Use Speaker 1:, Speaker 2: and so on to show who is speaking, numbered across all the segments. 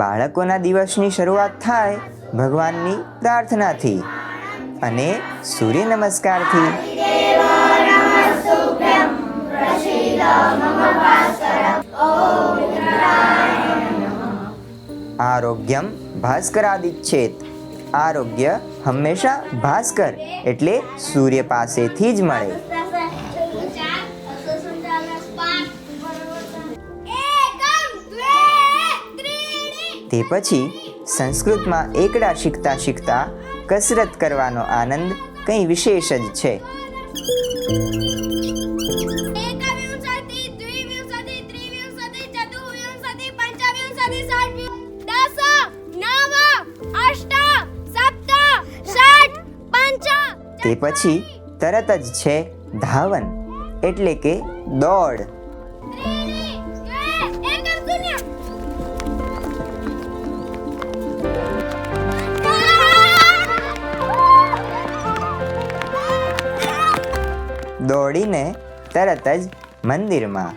Speaker 1: બાળકોના દિવસની શરૂઆત થાય ભગવાનની પ્રાર્થનાથી અને સૂર્ય નમસ્કારથી. આરોગ્યમ ભાસ્કરાદિચ્છેત આરોગ્ય હંમેશા ભાસ્કર એટલે સૂર્ય પાસેથી જ મળે. તે પછી સંસ્કૃતમાં એકડા શીખતા શીખતા કસરત કરવાનો આનંદ કંઈ વિશેષ જ છે. તે પછી તરત જ છે ધાવન એટલે કે દોડ. દોડીને તરત જ મંદિરમાં.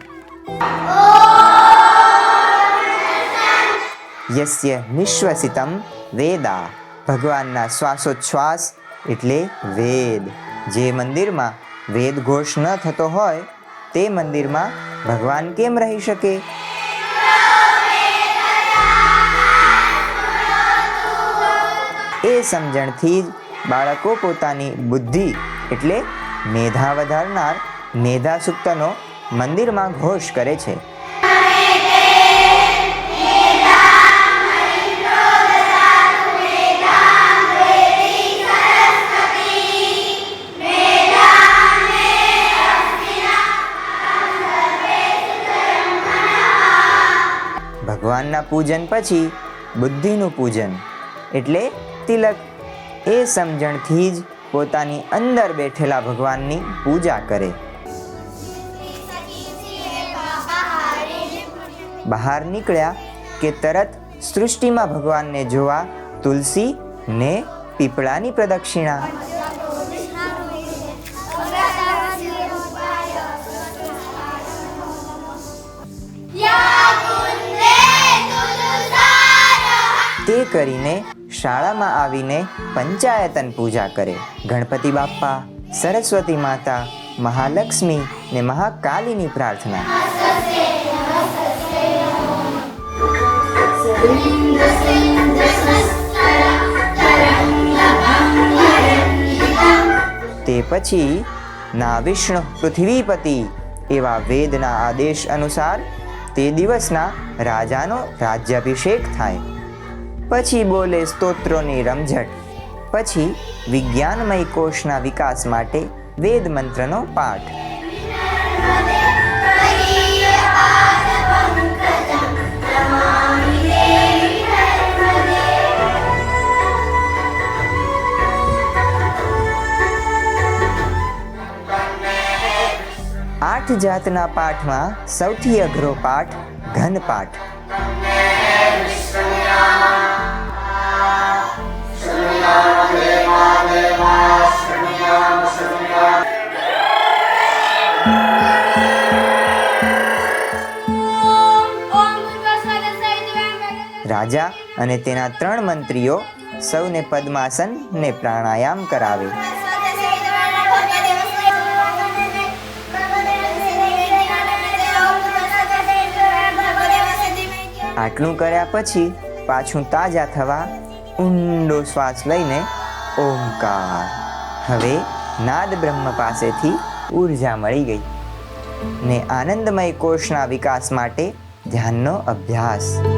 Speaker 1: યસ્ય નિશ્વસિતમ વેદા. ભગવાનના શ્વાસોચ્છ્વાસ એટલે વેદ. જે મંદિરમાં વેદ ઘોષ ન થતો હોય, તે મંદિરમાં ભગવાન કેમ રહી શકે? એ સમજણથી જ બાળકો પોતાની બુદ્ધિ એટલે મેધા વધારનાર મેધા સૂક્તનો મંદિરમાં ઘોષ કરે છે. ભગવાનના પૂજન પછી બુદ્ધિનું પૂજન, એટલે તિલક એ સમજણથી જ પોતાની અંદર બેઠેલા ભગવાનની પૂજા કરે. બહાર નીકળ્યા કે તરત સૃષ્ટિમાં ભગવાનને જોવા તુલસી ને પીપળાની પ્રદક્ષિણા. તે કરીને શાળામાં આવીને પંચાયતન પૂજા કરે. ગણપતિ બાપ્પા, સરસ્વતી માતા, મહાલક્ષ્મી ને મહાકાલીની પ્રાર્થના. તે પછી ના વિષ્ણુ પૃથ્વીપતિ એવા વેદના આદેશ અનુસાર તે દિવસના રાજાનો રાજ્યાભિષેક થાય. પછી બોલે સ્તોત્રોની રમઝટ. પછી વિજ્ઞાનમય કોષના વિકાસ માટે વેદ મંત્રનો પાઠ. આઠ જાતના પાઠમાં સૌથી અઘરો પાઠ ઘન પાઠ રાજા અને તેના ત્રણ મંત્રીઓ સૌને પદ્માસન ને પ્રાણાયામ કરાવે. આટલું કર્યા પછી પાછું તાજા થવા ઊંડો શ્વાસ લઈને ઓમકાર. હવે નાદ બ્રહ્મ પાસેથી ઊર્જા મળી ગઈ. ને આનંદમય કોષના વિકાસ માટે ધ્યાનનો અભ્યાસ.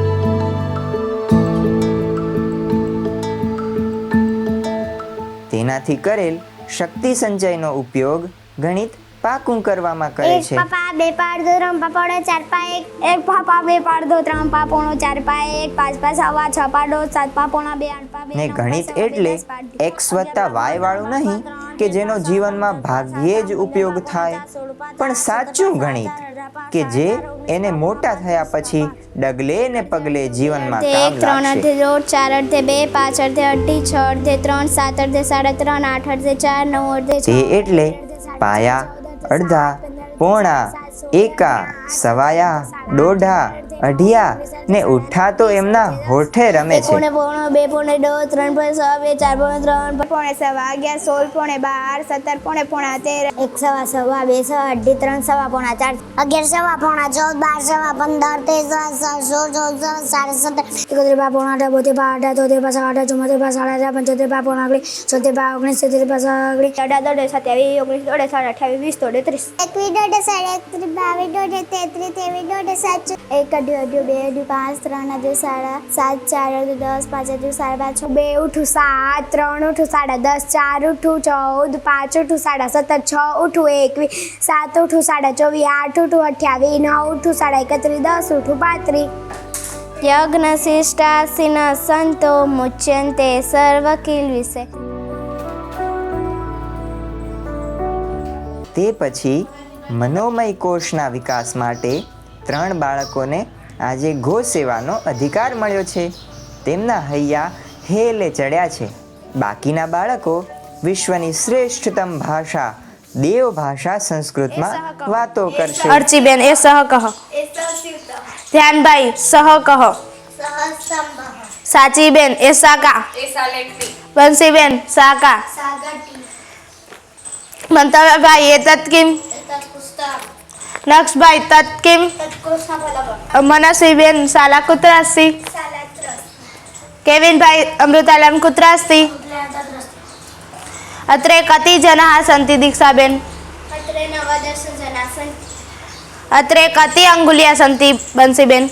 Speaker 1: તેનાથી કરેલ શક્તિ સંચયનો ઉપયોગ ગણિત પાકું કરવામાં કરે
Speaker 2: એક
Speaker 1: છે.
Speaker 2: પાપા બે પાડ દો ત્રણ પાપડો ચાર પા એક એક પાપા બે પાડ દો ત્રણ પાપોણો ચાર પા એક પાંચ પા સવા છ પાડો સાત પાપોણા બે આઠ પા બે
Speaker 1: ને ગણિત એટલે
Speaker 2: પા
Speaker 1: એક્સ વત્તા વાય વાળું નહીં કે જેનો જીવનમાં ભાગ્યે જ ઉપયોગ થાય. પણ સાચું ગણિત કે જે એને મોટા થયા પછી ડગલે ને પગલે જીવનમાં
Speaker 2: એક ત્રણ અર્ધે દોઢ ચાર અર્ધે બે પાંચ અર્ધે અઢી છ અર્ધે ત્રણ સાત અર્ધે સાડા ત્રણ આઠ અડધે ચાર નવ અર્ધે
Speaker 1: તે એટલે પાયા અડધા પોણા એકા સવાયા દોઢા અઢિયા ને ઉઠા તો એમના હોઠે રમે
Speaker 2: છે. પોણે પોણો બે પોણે દો ત્રણ પોણે સો બે ચાર પોણે ત્રણ પોણે સવા અગિયાર સોળ પોણે બાર સત્તર પોણે પોણા તેર એક સવા સવા બે સવા અઢી ત્રણ સવા પોણા ચાર અગિયાર સવા પોણા ચૌદ બાર સવા પંદર તેર સવા સવા સોળ ચૌદ સવા સાડા સત્તર એકોતેર બા પોણા અઢાર બોતેર બા અઢાર તોતેર બા સાડા અઢાર ચુમ્મોતેર બા સાડા અઢાર પંચોતેર બા પોણા ઓગણીસ છોતેર બા ઓગણીસ સિત્તેર બા સાડા અઢાર દોઢ સત્યાવીસ ઓગણીસ દોઢ સાડા અઠાવીસ વીસ દોઢ ત્રીસ. એકવીસ દોઢ સાડા એકત્રીસ બાવીસ દોઢ તેત્રીસ તેવીસ દોઢ સાત એક અઢી અઢી બે અઢી પાંચ, ત્રણ અઢી સાડા સાત, ચાર અઢી દસ, પાંચ અઢી સાડા પાંચ બે ઉઠું, સાત, ત્રણ ઉઠું, સાડા દસ, ચાર ઉઠું, ચૌદ, પાંચ ઉઠું, સાડા સત્તર, છ ઉઠું, એકવીસ, સાત ઉઠું, સાડા ચોવીસ, આઠ ઉઠું, અઠ્યાવીસ, નવ ઉઠું, સાડા એકત્રીસ, દસ ઉઠું, પાંત્રીસ. યજ્ઞ શિષ્ટાસીન સંતો મુચ્યંતે સર્વકિલ વિશે.
Speaker 1: તે પછી મનોમય કોષના વિકાસ માટે ત્રણ બાળકોને આજે ગો સેવાનો અધિકાર મળ્યો છે. તેમના હૈયા હેલે ચડ્યા છે. બાકીના બાળકો વિશ્વની શ્રેષ્ઠતમ ભાષા દેવ ભાષા સંસ્કૃતમાં વાતો કરશે.
Speaker 3: અર્ચીબેન એ સહ કહ. ધ્યાનભાઈ સહ કહ. સાચીબેન એ સાકા. વંશીબેન સાકા. મંતવ્યભાઈ એ તત્કિમ. નક્ષભાઈ તત્કિમ મનસીબેન સાલા કુતરાસી કેવિનભાઈ અમૃતાલમ કુતરાસી અત્રે કતિ જના સંતિ દીક્ષાબેન અત્રે કતિ અંગુલિયા સંતિ બંસીબેન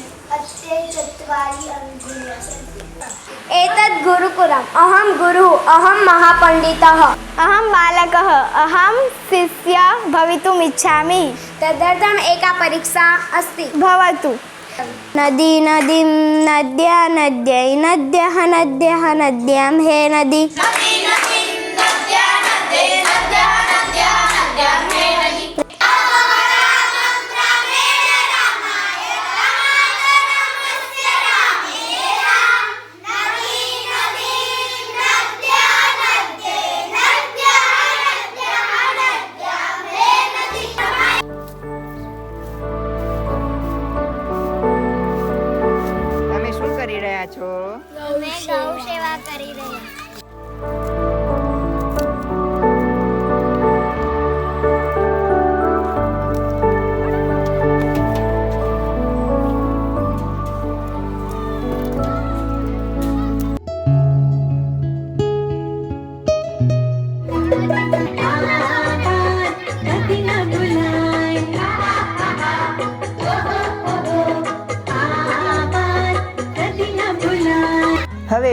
Speaker 2: एतद् गुरुकुलम्। अहं गुरुः, अहं महापण्डितः। अहं बालकः। अहं शिष्या भवितुमिच्छामि तदर्थम् एका परीक्षा अस्ति. भवतु. नदी नदीं नद्या नद्यै नद्यः नद्यः नद्यां हे नदी.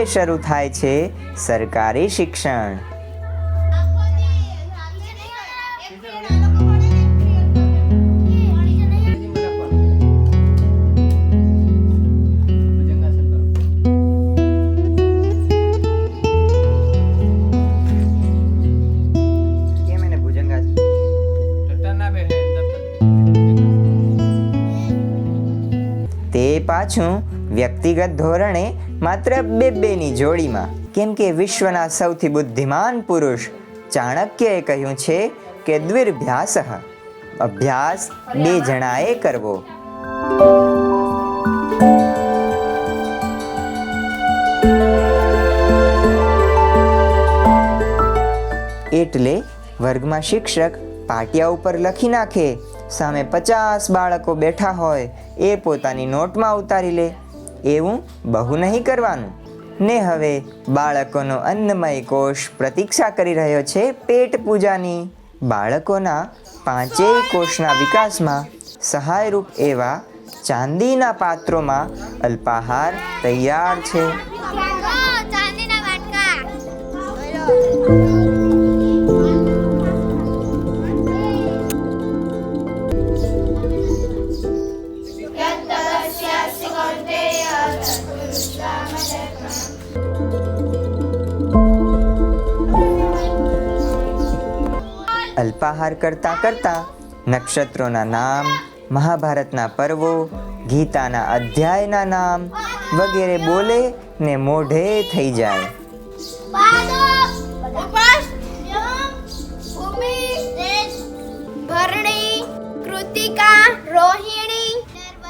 Speaker 1: શરૂ થાય છે સરકારી શિક્ષણ. તે પાછું વ્યક્તિગત ધોરણે માત્ર બે બેની જોડીમાં, કેમ કે વિશ્વના સૌથી બુદ્ધિમાન પુરુષ ચાણક્યએ કહ્યું છે કે દ્વિર્ભ્યાસ અભ્યાસ બે જણાએ કરવો. એટલે વર્ગમાં શિક્ષક પાટિયા ઉપર લખી નાખે, સામે પચાસ બાળકો બેઠા હોય, એ પોતાની નોટમાં ઉતારી લે. એવું બહુ નહીં કરવાનું. ને હવે બાળકોનો અન્નમય કોષ પ્રતીક્ષા કરી રહ્યો છે પેટ પૂજાની. બાળકોના પાંચેય કોષના વિકાસમાં સહાયરૂપ એવા ચાંદીના પાત્રોમાં અલ્પાહાર તૈયાર છે. અલ્પાહાર કરતા કરતા નક્ષત્રોના નામ, મહાભારતના પર્વો, ગીતાના અધ્યાયના નામ વગેરે બોલે ને મોઢે થઈ જાય.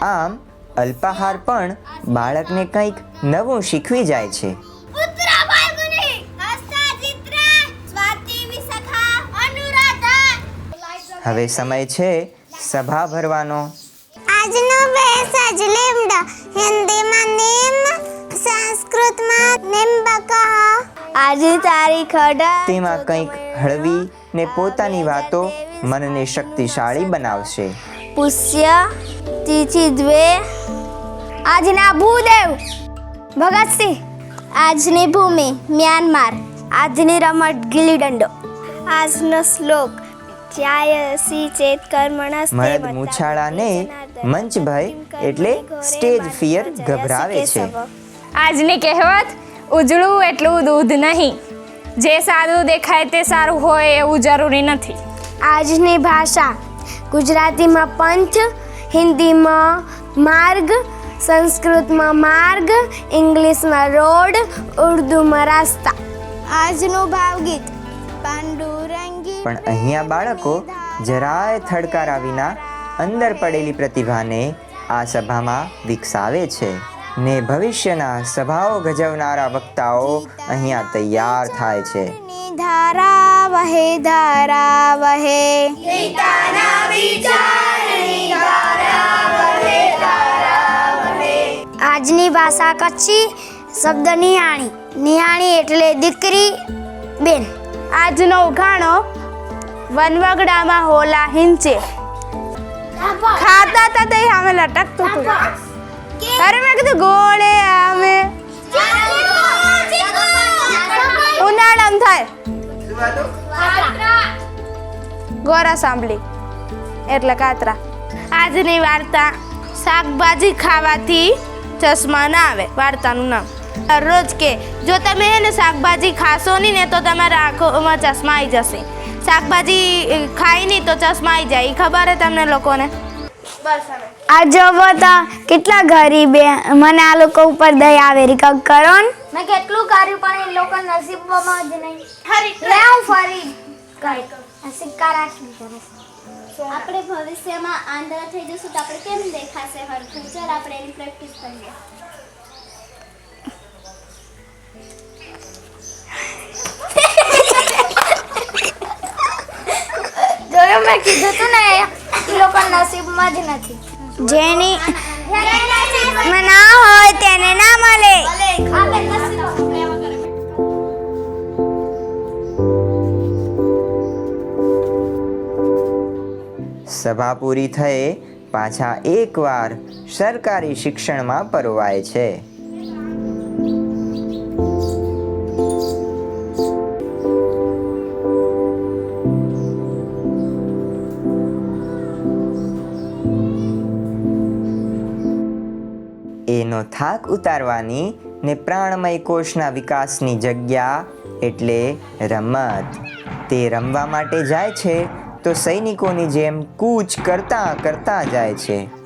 Speaker 1: આમ અલ્પાહાર પણ બાળકને કંઈક નવું શીખવી જાય છે. હવે સમય છે સભા ભરવાનો.
Speaker 2: આજનો મેસેજ લેમડા. હિન્દીમાં નિમ સંસ્કૃતમાં નિમ્બકઃ. આજની તારીખ અઢાર.
Speaker 1: તેમાં કંઈક હળવી ને પોતાની વાતો મનને શક્તિશાળી બનાવશે.
Speaker 2: પુષ્ય તિથિ દ્વે. આજના ભૂદેવ. ભગતસિંહ આજની ભૂમિ મ્યાનમાર. આજની રમત ગિલ્લી દંડો આજનો શ્લોક જ્યાયસી ચેત કર્મણસ્તે
Speaker 1: મરદ મૂછાળાને મંચ ભય એટલે સ્ટેજ ફિયર ગભરાવે છે.
Speaker 3: આજની કહેવત ઉજળું એટલું દૂધ નહીં. જે સારું દેખાય તે સારું હોય એવું જરૂરી નથી.
Speaker 2: આજની ભાષા ગુજરાતીમાં પંથ હિન્દીમાં માર્ગ સંસ્કૃતમાં માર્ગ ઇંગ્લિશમાં રોડ ઉર્દુમાં રસ્તા. આજનું ભાવગીત પાંડુરંગી
Speaker 1: પણ અહીંયા બાળકો જરાય થડકારા વિના અંદર પડેલી પ્રતિભાને આ સભામાં વિકસાવે છે ને ભવિષ્યના સભાઓ ગજવનારા વક્તાઓ અહીંયા તૈયાર થાય છે.
Speaker 2: ધારા વહે ધારા વહે આજની ભાષા કચ્છી, શબ્દ નિહાણી નિહાણી એટલે દીકરી, બેન.
Speaker 3: આજનો ઉઘાણો વનવગડામાં હોલા હિંચે. ખાતા હતા તે સામે લટકતું હતું. અરે મેં કીધું ગોળે આમે ઉનાળામાં થાય. ગોરા સાંભળી. એટલે કાતરા. આજની વાર્તા શાકભાજી ખાવાથી ચશ્મા ના આવે વાર્તાનું નામ. રોજ કે જો તમે એને શાકભાજી ખાશો નહીં ને તો તમારા આંખોમાં ચશ્મા આવી જશે. શાકભાજી ખાઈ નહીં તો ચશ્મા આવી જાય. ખબર હે તમને લોકોને? બસ હવે.
Speaker 2: આ જોવો તો કેટલા ગરીબ. મને આ લોકો ઉપર દયા આવે. રી કંઈક કરો ને. મેં કેટલું કર્યું પણ એ લોકો નસીબમાં જ નહીં. લે હું ફરી કઈ સિક્કા રાખી
Speaker 4: આપણે ભવિષ્યમાં આંધળા થઈ જશું તો આપણે કેમ દેખાશે? હરખું ચાલ આપણે એની પ્રેક્ટિસ કરીએ.
Speaker 2: જોયું મેં? કીધું તું ને, એ લોકો નસીબમાં જ નથી. જેની ના હોય તેને ના મળે.
Speaker 1: સભા પૂરી થયે પાછા એકવાર સરકારી શિક્ષણમાં પરવાય છે. થાક ઉતારવાની ને પ્રાણમય કોષના વિકાસની જગ્યા એટલે રમત. તે રમવા માટે જાય છે તો સૈનિકોની જેમ કૂચ કરતા કરતા જાય છે.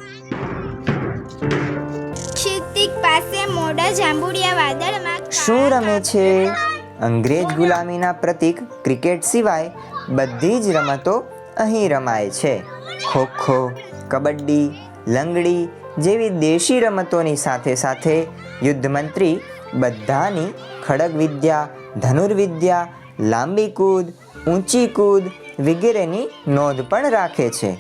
Speaker 2: પાસે મોડા જાંબુડિયા વાદળમાં
Speaker 1: શું રમે છે? અંગ્રેજ ગુલામીના પ્રતીક ક્રિકેટ સિવાય બધી જ રમતો અહીં રમાય છે. ખોખો કબડ્ડી લંગડી જેવી દેશી રમતોની સાથે સાથે યુદ્ધમંત્રી બધાની ખડગ વિદ્યા ધનુર્વિદ્યા, લાંબી કૂદ, ઊંચી કૂદ વગેરેની નોંધ પણ રાખે છે.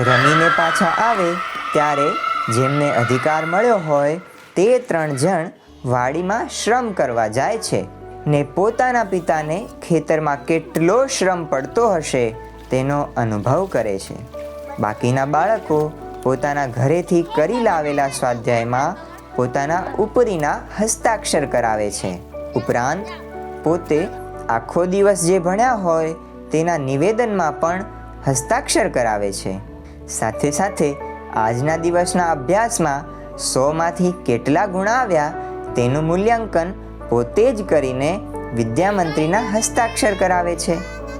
Speaker 1: રમીને પાછા આવે ત્યારે જેમને અધિકાર મળ્યો હોય તે ત્રણ જણ વાડીમાં શ્રમ કરવા જાય છે ને પોતાના પિતાને ખેતરમાં કેટલો શ્રમ પડતો હશે તેનો અનુભવ કરે છે. બાકીના બાળકો પોતાના ઘરેથી કરી લાવેલા સ્વાધ્યાયમાં પોતાના ઉપરીના હસ્તાક્ષર કરાવે છે. ઉપરાંત પોતે આખો દિવસ જે ભણ્યા હોય તેના નિવેદનમાં પણ હસ્તાક્ષર કરાવે છે. સાથે સાથે આજના દિવસના અભ્યાસમાં સોમાંથી કેટલા ગુણ આવ્યા તેનું મૂલ્યાંકન પોતે જ કરીને વિદ્યામંત્રીના હસ્તાક્ષર કરાવે છે.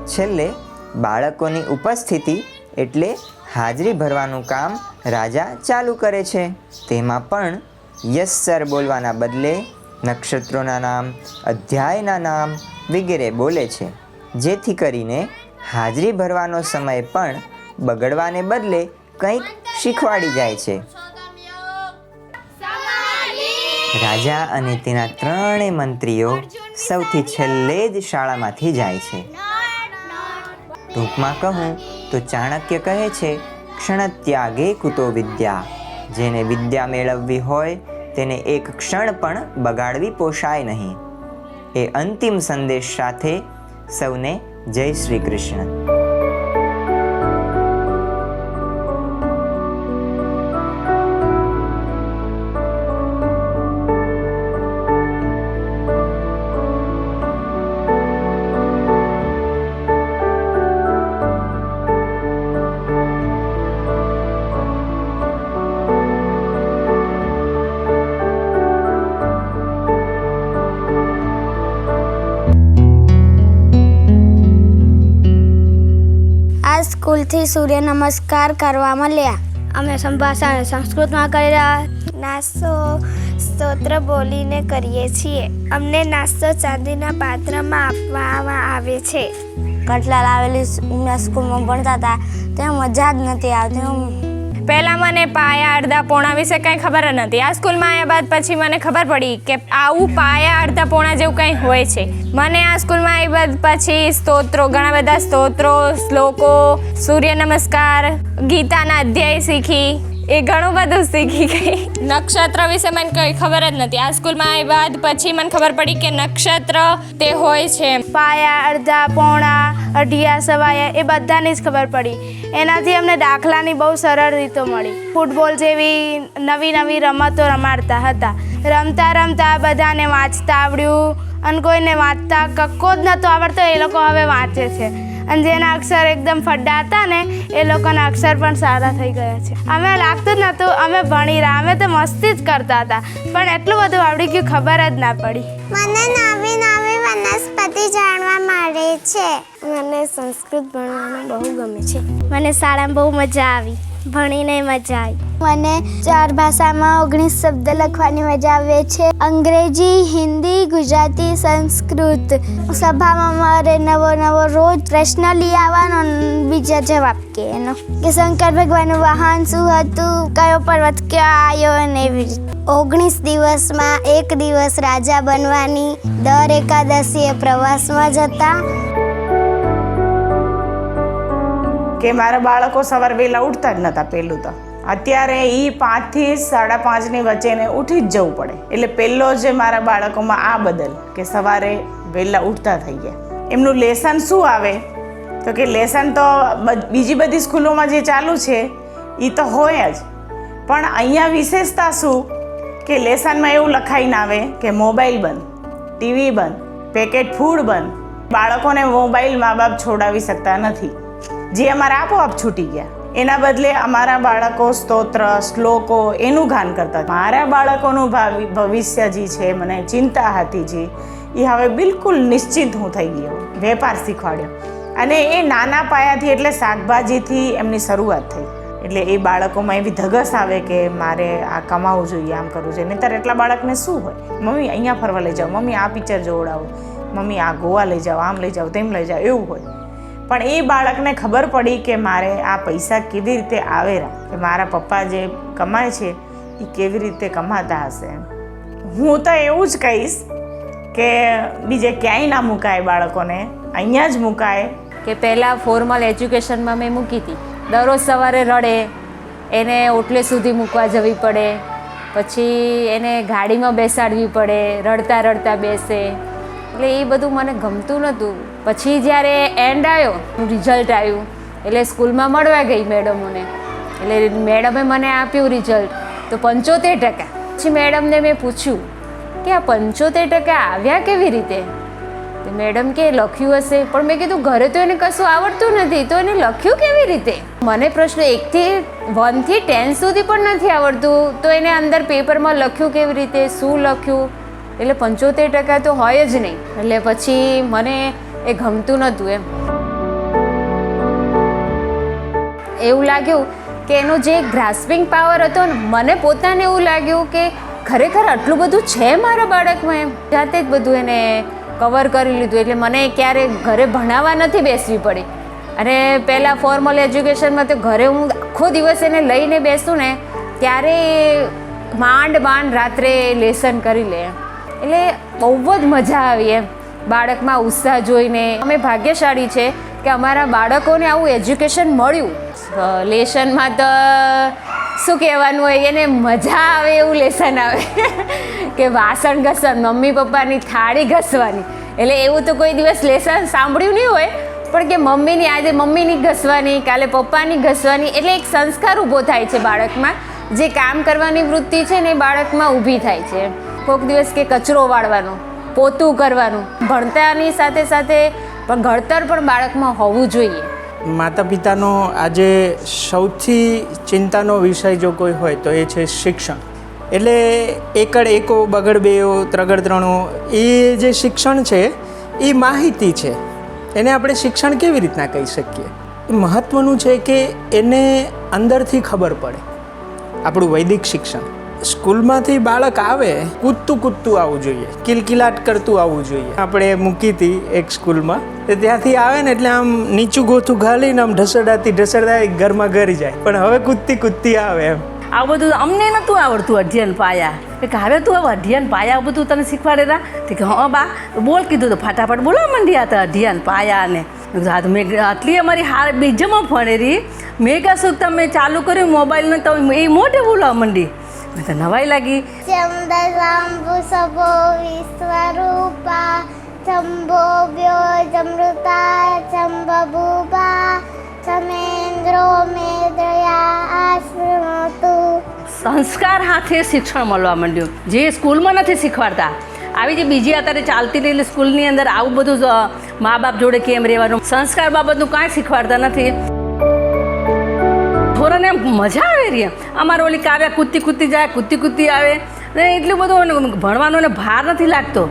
Speaker 1: છેલ્લે બાળકોની ઉપસ્થિતિ એટલે હાજરી ભરવાનું કામ રાજા ચાલુ કરે છે. તેમાં પણ યસ સર બોલવાના બદલે નક્ષત્રોના નામ, અધ્યાયના નામ વગેરે બોલે છે. જેથી કરીને હાજરી ભરવાનો સમય પણ બગડવાને બદલે કંઈક શીખવાડી જાય છે. રાજા અને તેના ત્રણેય મંત્રીઓ સૌથી છેલ્લે જ શાળામાંથી જાય છે. ટૂંકમાં કહું તો ચાણક્ય કહે છે, ક્ષણત્યાગે કુતો વિદ્યા. જેને વિદ્યા મેળવવી હોય, તેને એક ક્ષણ પણ બગાડવી પોષાય નહીં. એ અંતિમ સંદેશ સાથે સૌને જય શ્રી કૃષ્ણ.
Speaker 2: સ્કૂલથી સૂર્ય નમસ્કાર કરવા મળ્યા અમે સંભાષણ સંસ્કૃતમાં કરેલા
Speaker 3: નાસ્તો સ્તોત્ર બોલીને કરીએ છીએ. અમને નાસ્તો ચાંદીના પાત્રમાં આપવામાં આવે છે.
Speaker 2: કટલા લાવેલી સ્કૂલમાં ભણતા હતા. ત્યાં મજા જ નથી આવતી.
Speaker 5: પહેલાં મને પાયા અડધા પોણા વિશે કંઈ ખબર જ નથી. આ સ્કૂલમાં આવ્યા બાદ પછી મને ખબર પડી કે આવું પાયા અડધા પોણા જેવું કંઈ હોય છે. મને આ સ્કૂલમાં આવી બાદ પછી સ્તોત્રો ઘણા બધા સ્તોત્રો શ્લોકો સૂર્ય નમસ્કાર ગીતાના અધ્યાય શીખી એ ઘણું બધું શીખી ગઈ. નક્ષત્ર વિશે મને કંઈ ખબર જ નથી. આ સ્કૂલમાં આવ્યા બાદ પછી મને ખબર પડી કે નક્ષત્ર તે હોય છે.
Speaker 3: પાયા અડધા પોણા અઢિયા સવાયા એ બધાની જ ખબર પડી. એનાથી અમને દાખલાની બહુ સરળ રીતો મળી. ફૂટબોલ જેવી નવી નવી રમતો રમાડતા હતા. રમતા રમતા બધાને વાંચતા આવડ્યું. અને કોઈને વાંચતા કક્કો જ નહોતો આવડતો, એ લોકો હવે વાંચે છે. અને જેના અક્ષર એકદમ ફડ્ડા હતા ને, એ લોકોના અક્ષર પણ સારા થઈ ગયા છે. અમે લાગતું જ નહોતું અમે ભણી રહ્યા, અમે તો મસ્તી જ કરતા હતા. પણ એટલું બધું આવડી ગયું, ખબર જ ના પડી.
Speaker 2: મને નવી નવી વનસ્પતિ જાણવા મળે છે. મને સંસ્કૃત ભણવાનું બહુ ગમે છે.
Speaker 3: મને શાળામાં બહુ મજા આવી. ભણીને મજા આવી.
Speaker 2: મને ચાર ભાષામાં ઓગણીસ શબ્દ લખવાની મજા આવે છે. અંગ્રેજી, હિન્દી, ગુજરાતી, સંસ્કૃત સભામાં મારે નવો નવો રોજ પ્રશ્ન લઈ આવવાનો બીજા જવાબ કે એનો કે શંકર ભગવાનનું વાહન શું હતું, કયો પર્વત ક્યાં આવ્યો અને એવી ઓગણીસ દિવસમાં એક દિવસ રાજા બનવાની દર એકાદશીએ પ્રવાસમાં જતા
Speaker 6: કે મારા બાળકો સવારે વહેલા ઉઠતા જ નહોતા પહેલું તો. અત્યારે એ પાંચથી સાડા પાંચની વચ્ચે એને ઉઠી જ જવું પડે. એટલે પહેલો જે મારા બાળકોમાં આ બદલ કે સવારે વહેલા ઉઠતા થઈ ગયા. એમનું લેસન શું આવે? તો કે લેસન તો બીજી બધી સ્કૂલોમાં જે ચાલુ છે એ તો હોય જ. પણ અહીંયા વિશેષતા શું? કે લેસનમાં એવું લખાઈને આવે કે મોબાઈલ બંધ, ટીવી બંધ, પેકેટ ફૂડ બંધ. બાળકોને મોબાઈલ મા બાપ છોડાવી શકતા નથી. જે અમારા આપોઆપ છૂટી ગયા. એના બદલે અમારા બાળકો સ્તોત્ર, શ્લોકો એનું ગાન કરતા મારા બાળકોનું ભાવિ, ભવિષ્ય જે છે, મને ચિંતા હતી જે, એ હવે બિલકુલ નિશ્ચિત હું થઈ ગયો. વેપાર શીખવાડ્યો. અને એ નાના પાયાથી એટલે શાકભાજીથી એમની શરૂઆત થઈ. એટલે એ બાળકોમાં એવી ધગસ આવે કે મારે આ કમાવું જોઈએ, આમ કરવું જોઈએ. નહીંતર એટલા બાળકને શું હોય? મમ્મી, અહીંયા ફરવા લઈ જાઓ. મમ્મી, આ પિક્ચર જોવડાવો. મમ્મી, આ ગોવા લઈ જાઓ, આમ લઈ જાઓ, તેમ લઈ જાઓ. એવું હોય. પણ એ બાળકને ખબર પડી કે મારે આ પૈસા કેવી રીતે આવેલા, કે મારા પપ્પા જે કમાય છે એ કેવી રીતે કમાતા હશે. હું તો એવું જ કહીશ કે બીજે ક્યાંય ના મુકાય બાળકોને, અહીંયા જ મુકાય.
Speaker 5: કે પહેલાં ફોર્મલ એજ્યુકેશનમાં મેં મૂકી હતી. દરરોજ સવારે રડે, એને ઓટલે સુધી મૂકવા જવી પડે, પછી એને ગાડીમાં બેસાડવી પડે, રડતા રડતા બેસે. એટલે એ બધું મને ગમતું નહોતું. પછી જ્યારે એન્ડ આવ્યો રિઝલ્ટ આવ્યું. એટલે સ્કૂલમાં મળવા ગઈ મેડમોને. એટલે મેડમે મને આપ્યું રિઝલ્ટ તો પંચોતેર ટકા. પછી મેડમને મેં પૂછ્યું કે આ પંચોતેર ટકા આવ્યા કેવી રીતે? મેડમ કે લખ્યું હશે. પણ મેં કીધું, ઘરે તો એને કશું આવડતું નથી. તો એને લખ્યું કેવી રીતે? મને પ્રશ્ન એકથી વનથી ટેન સુધી પણ નથી આવડતું. તો એને અંદર પેપરમાં લખ્યું કેવી રીતે? શું લખ્યું? એટલે પંચોતેર ટકા તો હોય જ નહીં. એટલે પછી મને એ ગમતું નહોતું એમ. એવું લાગ્યું કે એનો જે ગ્રાસ્પિંગ પાવર હતો ને, મને પોતાને એવું લાગ્યું કે ખરેખર આટલું બધું છે મારા બાળકમાં એમ? જાતે જ બધું એને કવર કરી લીધું. એટલે મને ક્યારે ઘરે ભણાવવા નથી બેસવી પડી. અને પહેલાં ફોર્મલ એજ્યુકેશનમાં તો ઘરે હું આખો દિવસ એને લઈને બેસું ને, ત્યારે માંડ માંડ રાત્રે લેસન કરી લે. એટલે બહુ જ મજા આવી એમ. બાળકમાં ઉત્સાહ જોઈને અમે ભાગ્યશાળી છે કે અમારા બાળકોને આવું એજ્યુકેશન મળ્યું. લેશનમાં તો શું કહેવાનું હોય, એને મજા આવે એવું લેસન આવે. કે વાસણ ઘસવાનું, મમ્મી પપ્પાની થાળી ઘસવાની. એટલે એવું તો કોઈ દિવસ લેસન સાંભળ્યું નહીં હોય, પણ કે મમ્મીની આજે મમ્મીની ઘસવાની, કાલે પપ્પાની ઘસવાની, એટલે એક સંસ્કાર ઊભો થાય છે બાળકમાં. જે કામ કરવાની વૃત્તિ છે ને એ બાળકમાં ઊભી થાય છે. કોઈક દિવસ કે કચરો વાળવાનો. પોતું કરવાનું. ભણતાની સાથે સાથે પણ ઘડતર પણ બાળકમાં હોવું જોઈએ.
Speaker 7: માતા પિતાનો આજે સૌથી ચિંતાનો વિષય જો કોઈ હોય તો એ છે શિક્ષણ. એટલે એકડ એકો, બગડ બેઓ, ત્રગડ ત્રણો, એ જે શિક્ષણ છે, એ માહિતી છે. એને આપણે શિક્ષણ કેવી રીતના કહી શકીએ? મહત્ત્વનું છે કે એને અંદરથી ખબર પડે. આપણું વૈદિક શિક્ષણ. સ્કૂલમાંથી બાળક આવે, કૂદતું કૂદતું આવવું જોઈએ, કિલકિલાટ કરતું આવવું જોઈએ. આપણે મૂકી હતી એક સ્કૂલમાં, તો ત્યાંથી આવે ને એટલે આમ નીચું ગોથું ઘાલીને આમ ઢસડાતી ઢસડાતી ઘરમાં ઘર જાય. પણ હવે કૂદતી કૂદતી આવે એમ.
Speaker 8: આ બધું અમને નહોતું આવડતું અધ્યયન પાયા. કે હવે તું હવે અધ્યયન પાયા બધું તને શીખવાડેલા તે કે, હા, બા, બોલ, કીધું તો ફટાફટ બોલવા માંડ્યા હતા અધ્યયન પાયા ને. મેં આટલી અમારી હાર બીજમાં ફણેરી મેં કહે શું તમે ચાલુ કર્યું મોબાઈલને? તમે એ મોઢે બોલવા માંડી. મેં તો નવાઈ લાગી.
Speaker 2: ચંદલાંબુ સભો વિશ્વરૂપા ચંભો વ્યોજમૃતા ચંબભૂપા ચમેન્દ્રો મેદયા આશ્રમતુ.
Speaker 8: સંસ્કાર હાથે શિક્ષણ મળવા માંડ્યું. જે સ્કૂલમાં નથી શીખવાડતા. આવી જે બીજી અત્યારે ચાલતી રહેલી સ્કૂલની અંદર આવું બધું મા બાપ જોડે કેમ રહેવાનું? સંસ્કાર બાબતનું કાંઈ શીખવાડતા નથી. થોડાને એમ મજા આવે રહી અમારે ઓલી કાવ્યા કૂદતી કૂદતી જાય, કૂદતી કૂદતી આવે. ને એટલું બધું ભણવાનો એને ભાર નથી લાગતો.